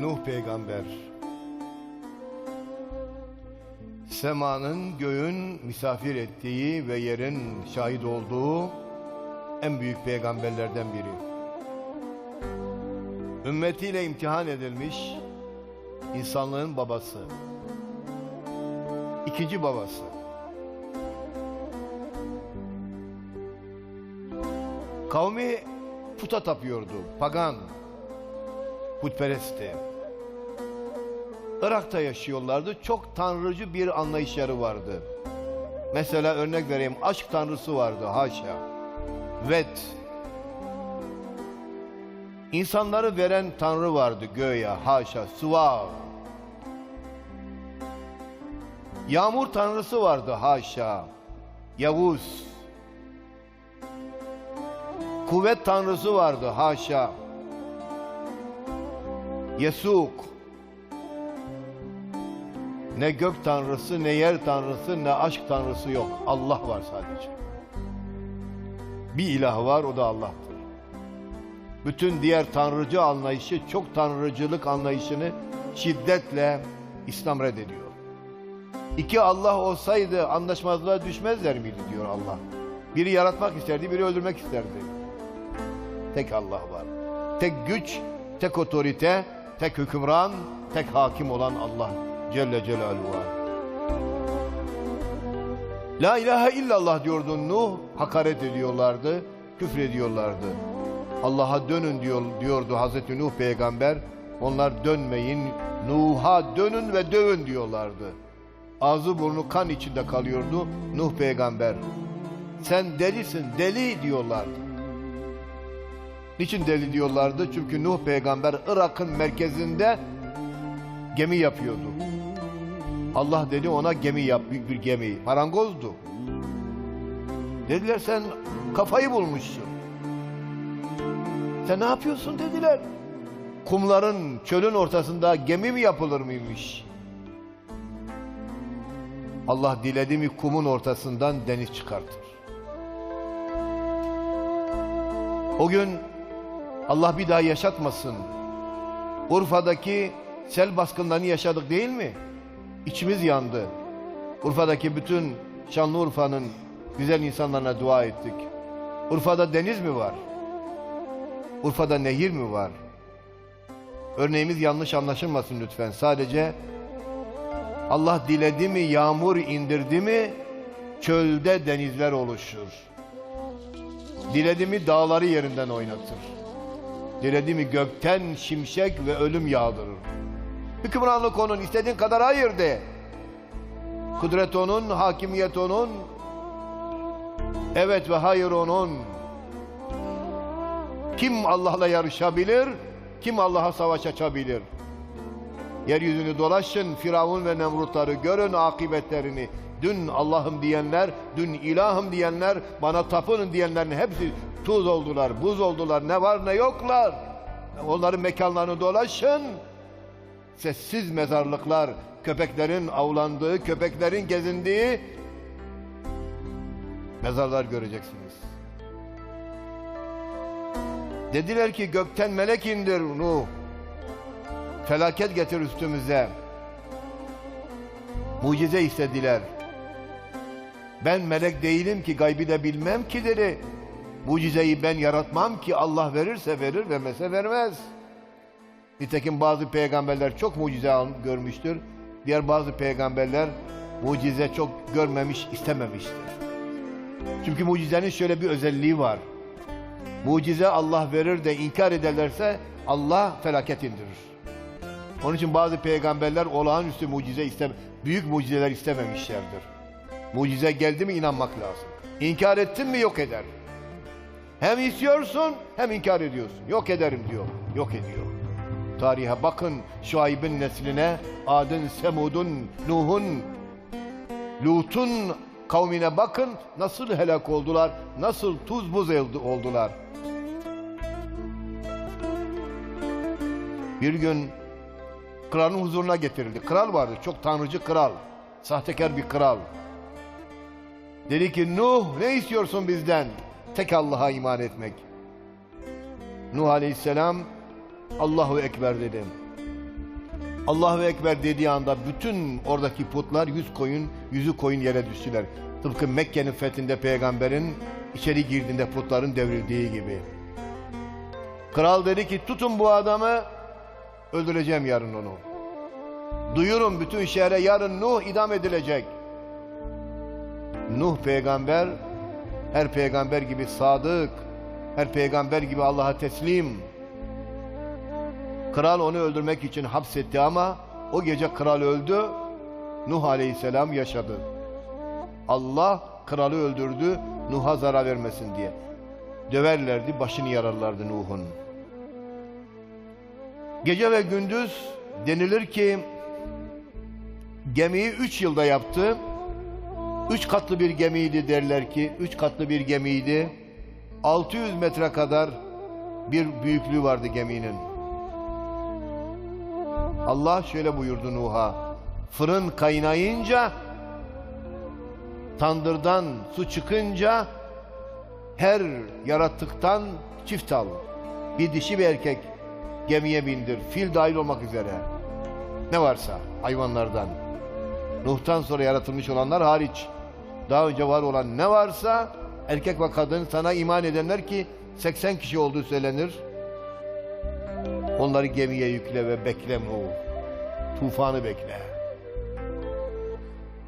Nuh peygamber semanın göğün misafir ettiği ve yerin şahit olduğu en büyük peygamberlerden biri. Ümmetiyle imtihan edilmiş insanlığın babası. ikinci babası. Kavmi puta tapıyordu, pagan, putperestti. Irak'ta yaşıyorlardı. Çok tanrıcı bir anlayışları vardı. Mesela örnek vereyim. Aşk tanrısı vardı. Haşa. Vet. İnsanları veren tanrı vardı göğe. Haşa. Suva. Yağmur tanrısı vardı. Haşa. Yavuz. Kuvvet tanrısı vardı. Haşa. Yesuk. Ne gök tanrısı, ne yer tanrısı, ne aşk tanrısı yok. Allah var sadece. Bir ilah var, o da Allah'tır. Bütün diğer tanrıcı anlayışı, çok tanrıcılık anlayışını şiddetle İslam reddediyor. İki Allah olsaydı anlaşmazlığa düşmezler miydi diyor Allah. Biri yaratmak isterdi, biri öldürmek isterdi. Tek Allah var. Tek güç, tek otorite, tek hükümran, tek hakim olan Allah Celle Celaluhu. La ilahe illallah diyordu Nuh, hakaret ediyorlardı, küfür ediyorlardı. Allah'a dönün diyor, diyordu Hazreti Nuh peygamber. Onlar dönmeyin, Nuh'a dönün ve dövün diyorlardı. Ağzı burnu kan içinde kalıyordu Nuh peygamber. Sen delisin, deli diyorlardı. Niçin deli diyorlardı? Çünkü Nuh peygamber Irak'ın merkezinde gemi yapıyordu. Allah dedi ona gemi yap, büyük bir gemi. Marangozdu. Dediler sen kafayı bulmuşsun. Sen ne yapıyorsun dediler. Kumların, çölün ortasında gemi mi yapılır mıymış? Allah diledi mi kumun ortasından deniz çıkartır. O gün Allah bir daha yaşatmasın. Urfa'daki sel baskınlarını yaşadık değil mi? İçimiz yandı. Urfa'daki bütün Şanlıurfa'nın güzel insanlarına dua ettik. Urfa'da deniz mi var? Urfa'da nehir mi var? Örneğimiz yanlış anlaşılmasın lütfen. Sadece Allah diledi mi yağmur indirdi mi çölde denizler oluşur. Diledi mi dağları yerinden oynatır. Diledi mi gökten şimşek ve ölüm yağdırır. Hükümranlık onun, istediğin kadar hayır de. Kudret onun, hakimiyet onun. Evet ve hayır onun. Kim Allah'la yarışabilir? Kim Allah'a savaş açabilir? Yeryüzünü dolaşın, Firavun ve Nemrutları görün akıbetlerini. Dün Allah'ım diyenler, dün ilahım diyenler, bana tapının diyenlerin hepsi tuz oldular, buz oldular, ne var ne yoklar. Onların mekanlarını dolaşın. Sessiz mezarlıklar, köpeklerin avlandığı, köpeklerin gezindiği mezarlar göreceksiniz. Dediler ki gökten melek indir Nuh. Felaket getir üstümüze. Mucize istediler. Ben melek değilim ki gaybi de bilmem ki dedi. Mucizeyi ben yaratmam ki Allah verirse verir vermese vermez. Nitekim bazı peygamberler çok mucize görmüştür. Diğer bazı peygamberler mucize çok görmemiş, istememiştir. Çünkü mucizenin şöyle bir özelliği var. Mucize Allah verir de inkar ederlerse Allah felaket indirir. Onun için bazı peygamberler olağanüstü mucize istem büyük mucizeler istememişlerdir. Mucize geldi mi inanmak lazım. İnkar ettin mi yok eder. Hem istiyorsun hem inkar ediyorsun. Yok ederim diyor. Yok ediyor. Tarihe bakın Şuayb'in nesline, Ad'ın, Semud'un, Nuh'un, Lut'un kavmine bakın nasıl helak oldular, nasıl tuz buz oldu- oldular. Bir gün kralın huzuruna getirildi. Kral vardı, çok tanrıcı kral. Sahtekar bir kral. Dedi ki Nuh ne istiyorsun bizden? Tek Allah'a iman etmek. Nuh aleyhisselam Allahu Ekber dedim. Allahu Ekber dediği anda bütün oradaki putlar yüz koyun, yüzü koyun yere düştüler. Tıpkı Mekke'nin fethinde peygamberin içeri girdiğinde putların devrildiği gibi. Kral dedi ki tutun bu adamı öldüreceğim yarın onu. Duyurun bütün şehre yarın Nuh idam edilecek. Nuh peygamber her peygamber gibi sadık, her peygamber gibi Allah'a teslim. Kral onu öldürmek için hapsetti ama o gece kral öldü. Nuh aleyhisselam yaşadı. Allah kralı öldürdü Nuh'a zarar vermesin diye. Döverlerdi, başını yararlardı Nuh'un. Gece ve gündüz denilir ki gemiyi üç yılda yaptı. Üç katlı bir gemiydi derler ki. Üç katlı bir gemiydi. 600 metre kadar bir büyüklüğü vardı geminin. Allah şöyle buyurdu Nuh'a. Fırın kaynayınca tandırdan su çıkınca her yaratıktan çift al. Bir dişi bir erkek gemiye bindir. Fil dahil olmak üzere. Ne varsa hayvanlardan. Nuh'tan sonra yaratılmış olanlar hariç. Daha önce var olan ne varsa erkek ve kadın sana iman edenler ki 80 kişi olduğu söylenir. Onları gemiye yükle ve bekle Nuh. Tufanı bekle.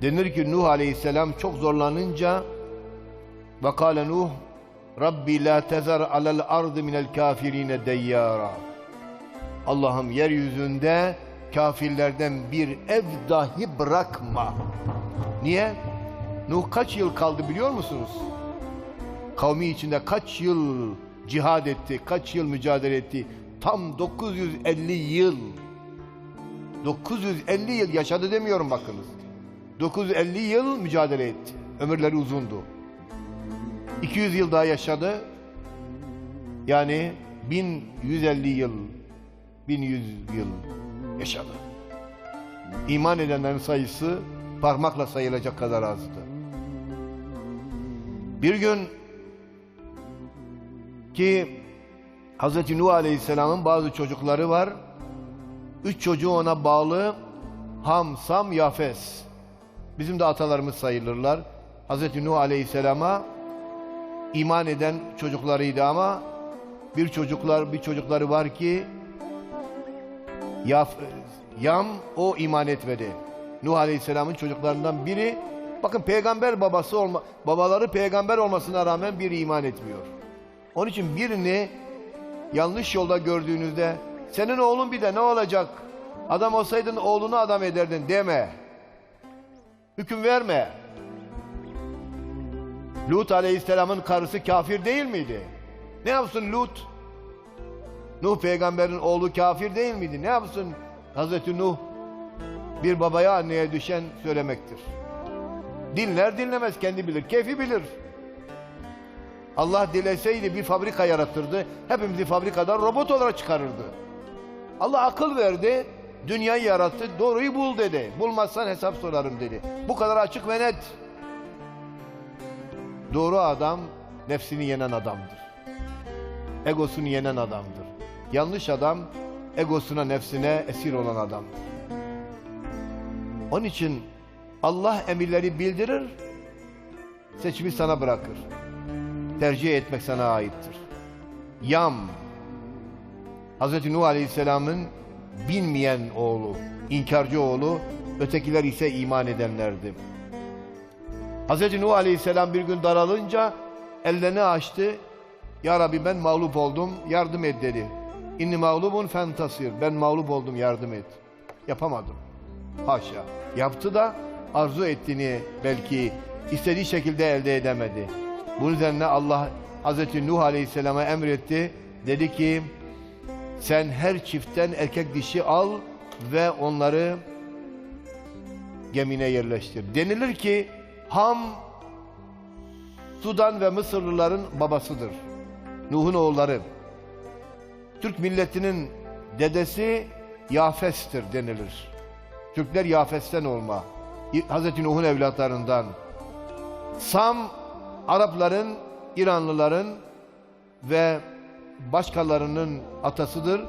Denir ki Nuh aleyhisselam çok zorlanınca ve kâle Nuh Rabbi la tezer alel ardı minel kafirine deyyara Allah'ım yeryüzünde kafirlerden bir ev dahi bırakma. Niye? Nuh kaç yıl kaldı biliyor musunuz? Kavmi içinde kaç yıl cihad etti, kaç yıl mücadele etti? Tam 950 yıl. 950 yıl yaşadı demiyorum bakınız. 950 yıl mücadele etti. Ömürleri uzundu. 200 yıl daha yaşadı. Yani 1150 yıl 1100 yıl yaşadı. İman edenlerin sayısı parmakla sayılacak kadar azdı. Bir gün ki Hz. Nuh Aleyhisselam'ın bazı çocukları var. Üç çocuğu ona bağlı. Ham, Sam, Yafes. Bizim de atalarımız sayılırlar. Hz. Nuh Aleyhisselam'a iman eden çocuklarıydı ama bir çocuklar bir çocukları var ki Yaf, Yam o iman etmedi. Nuh Aleyhisselam'ın çocuklarından biri bakın peygamber babası olma babaları peygamber olmasına rağmen biri iman etmiyor. Onun için birini yanlış yolda gördüğünüzde senin oğlun bir de ne olacak? Adam olsaydın oğlunu adam ederdin deme. Hüküm verme. Lut Aleyhisselam'ın karısı kafir değil miydi? Ne yapsın Lut? Nuh peygamberin oğlu kafir değil miydi? Ne yapsın Hazreti Nuh? Bir babaya anneye düşen söylemektir. Dinler dinlemez kendi bilir. Keyfi bilir. Allah dileseydi bir fabrika yaratırdı. Hepimizi fabrikadan robot olarak çıkarırdı. Allah akıl verdi. Dünyayı yarattı. Doğruyu bul dedi. Bulmazsan hesap sorarım dedi. Bu kadar açık ve net. Doğru adam nefsini yenen adamdır. Egosunu yenen adamdır. Yanlış adam egosuna nefsine esir olan adamdır. Onun için Allah emirleri bildirir, seçimi sana bırakır. Tercih etmek sana aittir. Yam, Hz. Nuh Aleyhisselam'ın bilmeyen oğlu, inkarcı oğlu, ötekiler ise iman edenlerdi. Hz. Nuh Aleyhisselam bir gün daralınca ellerini açtı. Ya Rabbi ben mağlup oldum, yardım et dedi. İnni mağlubun fentasir. Ben mağlup oldum, yardım et. Yapamadım. Haşa. Yaptı da arzu ettiğini belki istediği şekilde elde edemedi. Bunun üzerine Allah Hazreti Nuh Aleyhisselam'a emretti. Dedi ki sen her çiftten erkek dişi al ve onları gemine yerleştir. Denilir ki Ham Sudan ve Mısırlıların babasıdır. Nuh'un oğulları. Türk milletinin dedesi Yafes'tir denilir. Türkler Yafes'ten olma. Hazreti Nuh'un evlatlarından. Sam Arapların, İranlıların ve başkalarının atasıdır.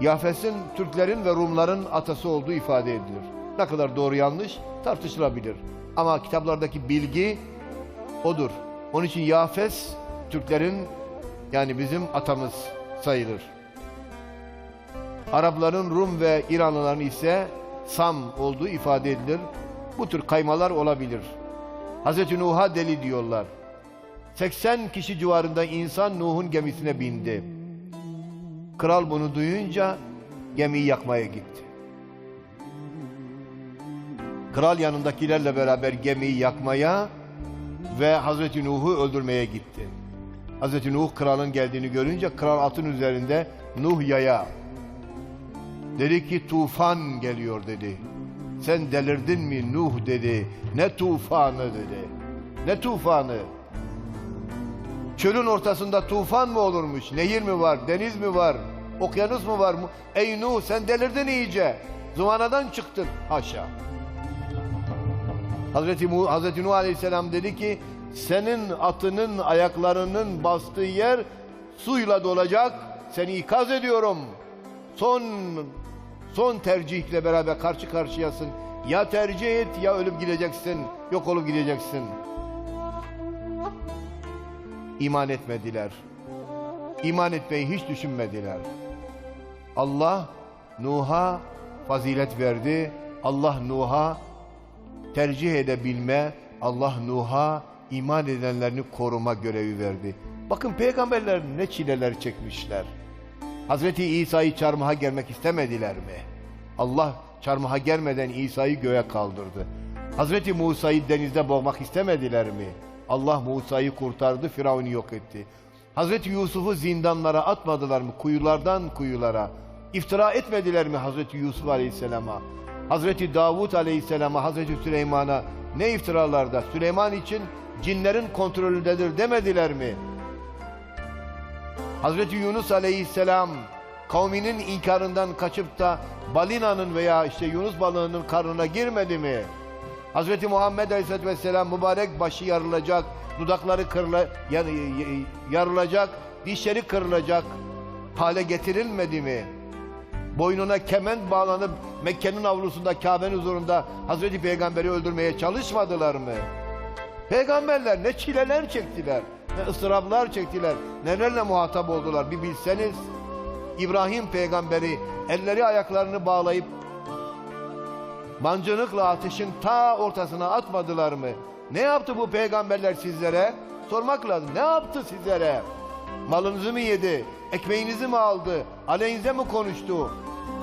Yafes'in Türklerin ve Rumların atası olduğu ifade edilir. Ne kadar doğru yanlış tartışılabilir. Ama kitaplardaki bilgi odur. Onun için Yafes Türklerin yani bizim atamız sayılır. Arapların Rum ve İranlıların ise Sam olduğu ifade edilir. Bu tür kaymalar olabilir. Hazreti Nuh'a deli diyorlar. 80 kişi civarında insan Nuh'un gemisine bindi. Kral bunu duyunca gemiyi yakmaya gitti. Kral yanındakilerle beraber gemiyi yakmaya ve Hazreti Nuh'u öldürmeye gitti. Hazreti Nuh kralın geldiğini görünce kral atın üzerinde Nuh yaya. Dedi ki tufan geliyor dedi. Sen delirdin mi Nuh dedi. Ne tufanı dedi. Ne tufanı? Çölün ortasında tufan mı olurmuş? Nehir mi var? Deniz mi var? Okyanus mu var? Ey Nuh sen delirdin iyice. Zıvanadan çıktın. Haşa. Hazreti, Mu, Hazreti Nuh Aleyhisselam dedi ki senin atının ayaklarının bastığı yer suyla dolacak. Seni ikaz ediyorum. Son son tercihle beraber karşı karşıyasın. Ya tercih et ya ölüp gideceksin. Yok olup gideceksin. İman etmediler. İman etmeyi hiç düşünmediler. Allah Nuh'a fazilet verdi. Allah Nuh'a tercih edebilme, Allah Nuh'a iman edenlerini koruma görevi verdi. Bakın peygamberler ne çileler çekmişler. Hazreti İsa'yı çarmıha germek istemediler mi? Allah çarmıha germeden İsa'yı göğe kaldırdı. Hazreti Musa'yı denizde boğmak istemediler mi? Allah Musa'yı kurtardı, Firavun'u yok etti. Hazreti Yusuf'u zindanlara atmadılar mı? Kuyulardan kuyulara. İftira etmediler mi Hazreti Yusuf Aleyhisselam'a? Hazreti Davut Aleyhisselam'a, Hazreti Süleyman'a ne iftiralarda? Süleyman için cinlerin kontrolündedir demediler mi? Hazreti Yunus Aleyhisselam kavminin inkarından kaçıp da balinanın veya işte Yunus balığının karnına girmedi mi? Hazreti Muhammed Aleyhisselatü Vesselam mübarek başı yarılacak, dudakları kırla, yar, yarılacak, dişleri kırılacak hale getirilmedi mi? Boynuna kement bağlanıp Mekke'nin avlusunda Kabe'nin huzurunda Hazreti Peygamber'i öldürmeye çalışmadılar mı? Peygamberler ne çileler çektiler, ne ıstıraplar çektiler, nelerle muhatap oldular bir bilseniz. İbrahim peygamberi elleri ayaklarını bağlayıp mancınıkla ateşin ta ortasına atmadılar mı? Ne yaptı bu peygamberler sizlere? Sormak lazım. Ne yaptı sizlere? Malınızı mı yedi? Ekmeğinizi mi aldı? Aleyhinize mi konuştu?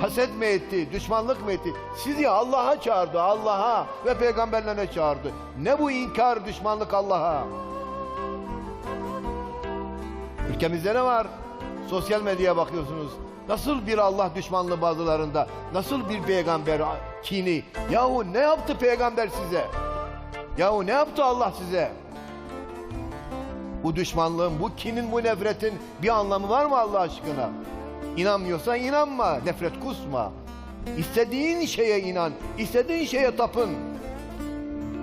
Haset mi etti? Düşmanlık mı etti? Sizi Allah'a çağırdı. Allah'a ve peygamberlerine çağırdı. Ne bu inkar, düşmanlık Allah'a? Ülkemizde ne var? Sosyal medyaya bakıyorsunuz. Nasıl bir Allah düşmanlığı bazılarında, nasıl bir peygamber kini. Yahu ne yaptı peygamber size? Yahu ne yaptı Allah size? Bu düşmanlığın, bu kinin, bu nefretin bir anlamı var mı Allah aşkına? İnanmıyorsan inanma, nefret kusma. İstediğin şeye inan, istediğin şeye tapın.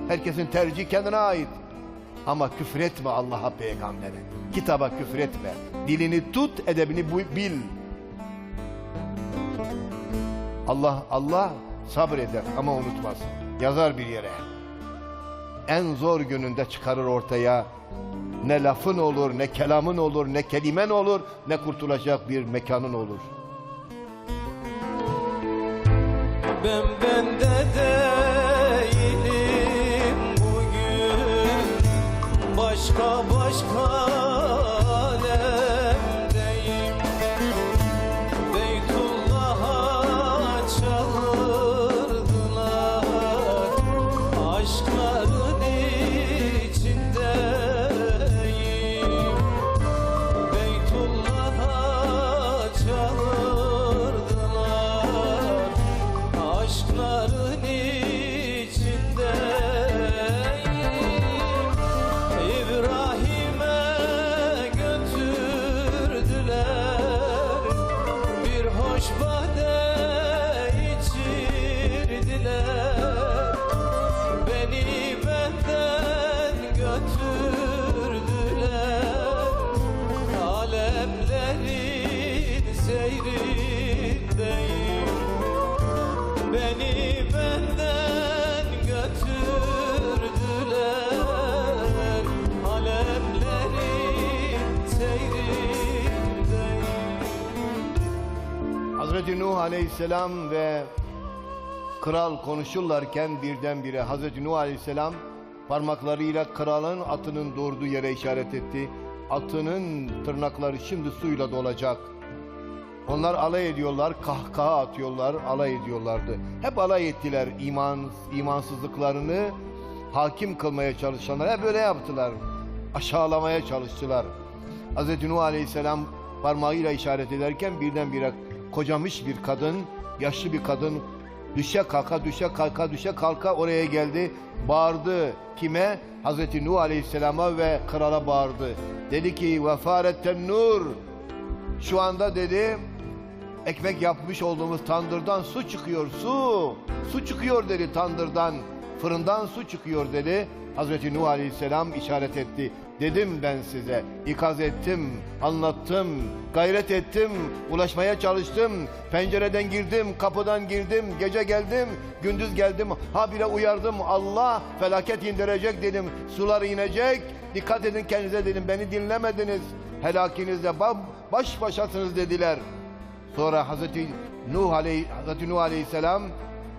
Herkesin tercihi kendine ait. Ama küfretme Allah'a peygambere. Kitaba küfretme. Dilini tut, edebini bil. Allah Allah sabreder ama unutmaz. Yazar bir yere. En zor gününde çıkarır ortaya. Ne lafın olur, ne kelamın olur, ne kelimen olur, ne kurtulacak bir mekanın olur. Ben bende değilim Başka başka alemdeyim Beytullah'a çağırdılar. Aşkların içindeyim. Beytullah'a çağırdılar. Aşkların Hazreti Nuh Aleyhisselam ve kral konuşurlarken birdenbire Hazreti Nuh Aleyhisselam parmaklarıyla kralın atının doğurduğu yere işaret etti. Atının tırnakları şimdi suyla dolacak. Onlar alay ediyorlar, kahkaha atıyorlar, alay ediyorlardı. Hep alay ettiler iman, imansızlıklarını hakim kılmaya çalışanlar. Hep böyle yaptılar. Aşağılamaya çalıştılar. Hz. Nuh Aleyhisselam parmağıyla işaret ederken birdenbire kocamış bir kadın, yaşlı bir kadın düşe kalka, düşe kalka, düşe kalka oraya geldi. Bağırdı. Kime? Hz. Nuh Aleyhisselam'a ve krala bağırdı. Dedi ki vefaretten nur. Şu anda dedi ekmek yapmış olduğumuz tandırdan su çıkıyor su. Su çıkıyor dedi tandırdan. Fırından su çıkıyor dedi. Hazreti Nuh Aleyhisselam işaret etti. Dedim ben size, ikaz ettim, anlattım, gayret ettim, ulaşmaya çalıştım. Pencereden girdim, kapıdan girdim, gece geldim, gündüz geldim. Ha bile uyardım, Allah felaket indirecek dedim. Sular inecek, dikkat edin kendinize dedim. Beni dinlemediniz, helakinizle ba- baş başasınız dediler. Sonra Hazreti Nuh, Aleyh, Hazreti Nuh Aleyhisselam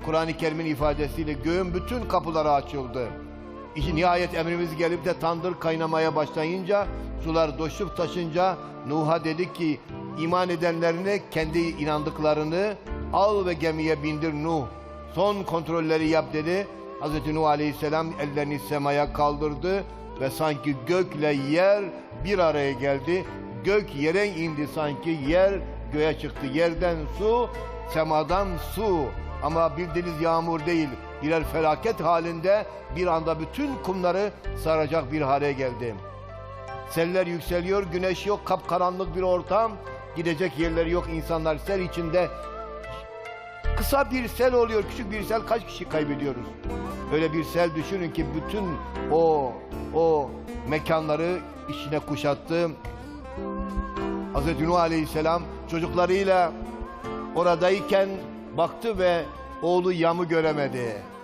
Kur'an-ı Kerim'in ifadesiyle göğün bütün kapıları açıldı. Nihayet emrimiz gelip de tandır kaynamaya başlayınca, sular doşup taşınca Nuh'a dedi ki iman edenlerine kendi inandıklarını al ve gemiye bindir Nuh. Son kontrolleri yap dedi. Hazreti Nuh Aleyhisselam ellerini semaya kaldırdı ve sanki gökle yer bir araya geldi. Gök yere indi sanki yer göğe çıktı. Yerden su, semadan su. Ama bildiğiniz yağmur değil. Birer felaket halinde bir anda bütün kumları saracak bir hale geldi. Seller yükseliyor, güneş yok, kapkaranlık bir ortam. Gidecek yerleri yok, insanlar sel içinde. Kısa bir sel oluyor, küçük bir sel kaç kişi kaybediyoruz? Öyle bir sel düşünün ki bütün o o mekanları içine kuşattı. Hz. Nuh Aleyhisselam çocuklarıyla oradayken baktı ve oğlu Yam'ı göremedi.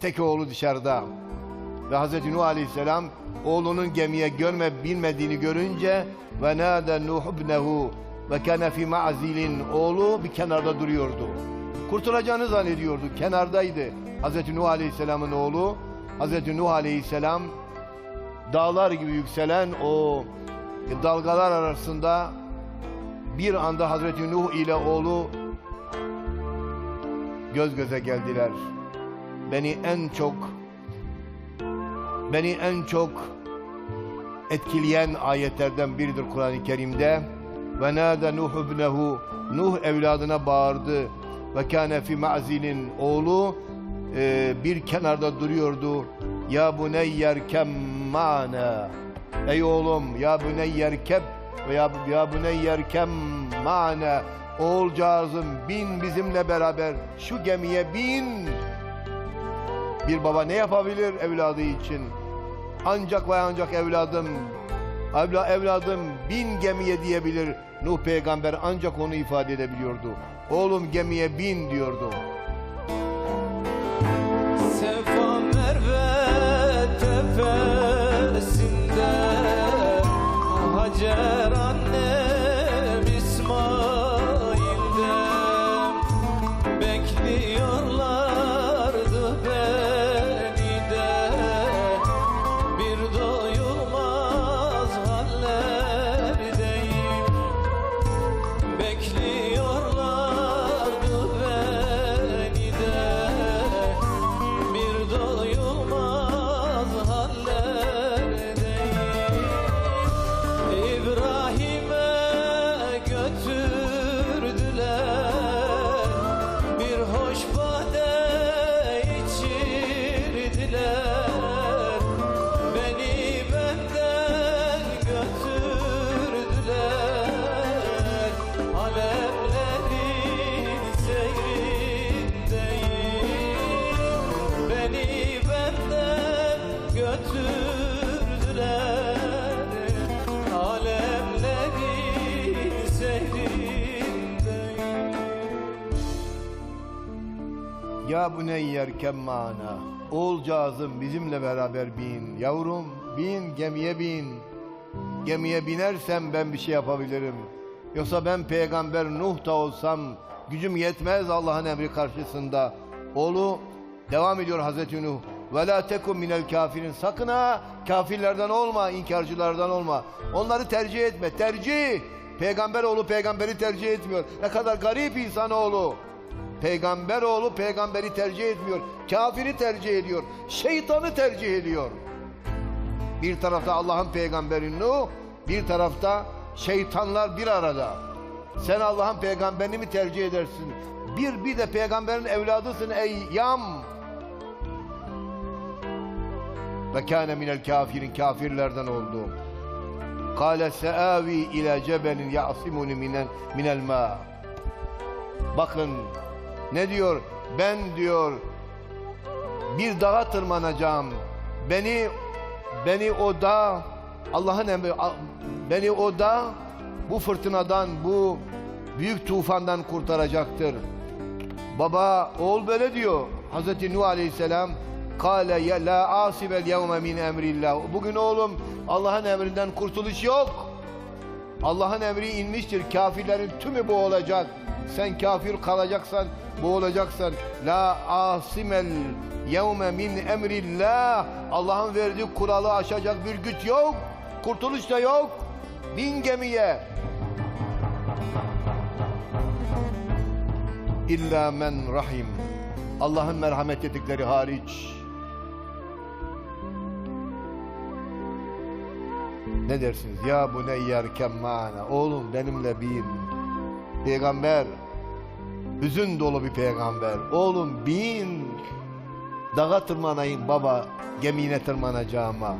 Tek oğlu dışarıda. Ve Hz. Nuh Aleyhisselam oğlunun gemiye görme bilmediğini görünce ve nâde Nuh ibnehu ve kâne fî ma'zilin oğlu bir kenarda duruyordu. Kurtulacağını zannediyordu. Kenardaydı. Hz. Nuh Aleyhisselam'ın oğlu Hz. Nuh Aleyhisselam dağlar gibi yükselen o dalgalar arasında bir anda Hazreti Nuh ile oğlu göz göze geldiler. Beni en çok beni en çok etkileyen ayetlerden biridir Kur'an-ı Kerim'de. Ve nâde Nuh ibnehu Nuh evladına bağırdı. Ve kâne fi ma'zilin oğlu e, bir kenarda duruyordu. Ya buneyyer kem ma'na. Ey oğlum ya buneyyer keb ve ya, ya buneyyer kem ma'na. Oğulcağızım bin bizimle beraber şu gemiye bin. Bir baba ne yapabilir evladı için? Ancak ve ancak evladım, evla, evladım bin gemiye diyebilir. Nuh peygamber ancak onu ifade edebiliyordu. Oğlum gemiye bin diyordu. Sefa Merve tepesinde Ya bu ne yerken mana. Oğulcağızım bizimle beraber bin. Yavrum bin gemiye bin. Gemiye binersem ben bir şey yapabilirim. Yoksa ben peygamber Nuh da olsam gücüm yetmez Allah'ın emri karşısında. Oğlu devam ediyor Hazreti Nuh. Ve la tekun minel kafirin. Sakın ha kafirlerden olma, inkarcılardan olma. Onları tercih etme. Tercih. Peygamber oğlu peygamberi tercih etmiyor. Ne kadar garip insan oğlu. Peygamber oğlu peygamberi tercih etmiyor. Kafiri tercih ediyor. Şeytanı tercih ediyor. Bir tarafta Allah'ın peygamberi Nuh, bir tarafta şeytanlar bir arada. Sen Allah'ın peygamberini mi tercih edersin? Bir bir de peygamberin evladısın ey yam. Ve kâne minel kafirin kafirlerden oldu. Kâle seâvi ile cebelin ya'simuni minel, mâ. Bakın ne diyor? Ben diyor bir dağa tırmanacağım. Beni beni o dağ Allah'ın emri beni o dağ bu fırtınadan bu büyük tufandan kurtaracaktır. Baba oğul böyle diyor. Hazreti Nuh Aleyhisselam Kale ya la asibel yevme min emrillah. Bugün oğlum Allah'ın emrinden kurtuluş yok. Allah'ın emri inmiştir. Kafirlerin tümü bu olacak. Sen kafir kalacaksan, bu olacaksan la asimel yevme min emrillah. Allah'ın verdiği kuralı aşacak bir güç yok. Kurtuluş da yok. Bin gemiye. İlla men rahim. Allah'ın merhamet ettikleri hariç. Ne dersiniz? Ya bu ne yerken mana. Oğlum benimle bin. Peygamber. Hüzün dolu bir peygamber. Oğlum bin. Dağa tırmanayım baba. Gemine tırmanacağıma.